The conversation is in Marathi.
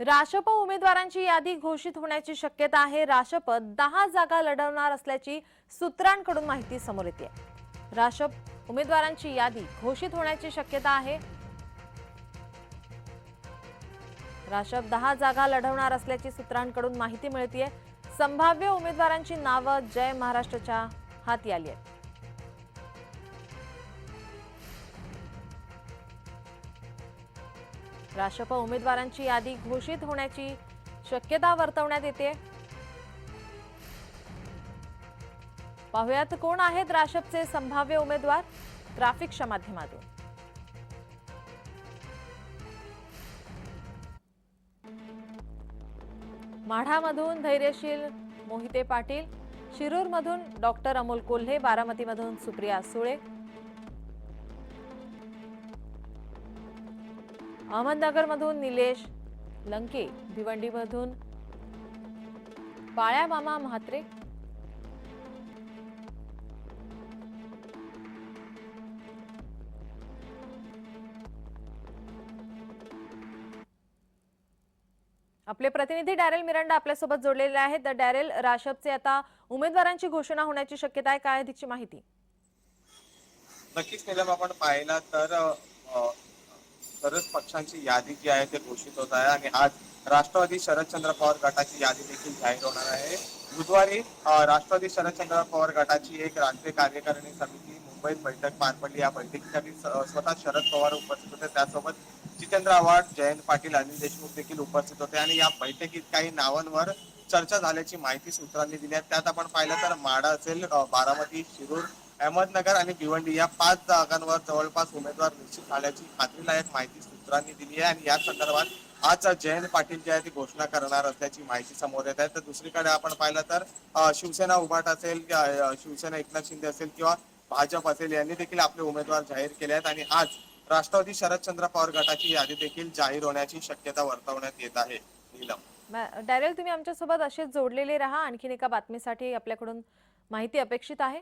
राशप उमेदवारांची यादी घोषित होण्याची शक्यता आहे. राशप दहा जागा लढवणार असल्याची सूत्रांकडून माहिती समोर येते. राशप उमेदवारांची यादी घोषित होण्याची शक्यता आहे. राशप दहा जागा लढवणार असल्याची सूत्रांकडून माहिती मिळतीये. संभाव्य उमेदवारांची नावं जय महाराष्ट्राच्या हाती आली आहेत. राशप उमेदवारांची यादी घोषित होण्याची शक्यता वर्तवण्यात येते. पाहुयात कोण आहेत राशपचे संभाव्य उमेदवार? ग्राफिक्सच्या माध्यमातून. माढामधून धैर्यशील मोहिते पाटील शिरूरमधून डॉक्टर अमोल कोल्हे बारामतीमधून सुप्रिया सुळे अहमदनगरमधून निलेश लंके भिवंडीमधून बाळ्या मामा म्हात्रे. आपले प्रतिनिधी डॅरेल मिरांडा आपल्यासोबत जोडलेले आहेत. तर डॅरेल राशपचे आता उमेदवारांची घोषणा होण्याची शक्यता आहे. काय अधिकची माहिती? नक्कीच निलम आपण पाहिला तर सर्वच पक्षांची यादी जी आहे ते घोषित होत आहे आणि आज राष्ट्रवादी शरदचंद्र पवार गटाची यादी देखील जाहीर होणार आहे. बुधवारी राष्ट्रवादी शरदचंद्र पवार गटाची एक राष्ट्रीय कार्यकारिणी समिती मुंबईत बैठक पार पडली. या बैठकीसाठी स्वतः शरद पवार उपस्थित होते. त्यासोबत जितेंद्र आव्हाड जयंत पाटील अनिल देशमुख देखील उपस्थित होते आणि या बैठकीत काही नावांवर चर्चा झाल्याची माहिती सूत्रांनी दिली आहे. त्यात आपण पाहिलं तर माडा असेल बारामती शिरूर अहमदनगर आणि भिवंडी या पाच जागांवर जवळपास उमेदवार निश्चित झाल्याची खात्रीलायक माहिती सूत्रांनी दिली आहे. आणि या संदर्भात आज जयंत पाटील जे आहे ती घोषणा करणार असल्याची माहिती समोर येत आहे. तर दुसरीकडे आपण पाहिलं तर शिवसेना उभाट असेल शिवसेना एकनाथ शिंदे असेल किंवा भाजप असेल यांनी देखील आपले उमेदवार जाहीर केले आहेत. आणि आज राष्ट्रवादी शरदचंद्र पवार गटाची यादी देखील जाहीर होण्याची शक्यता वर्तवण्यात येत आहे. नीलम. डायरेक्ट तुम्ही आमच्यासोबत असेच जोडलेले राहा. आणखीन एका बातमीसाठी आपल्याकडून माहिती अपेक्षित आहे.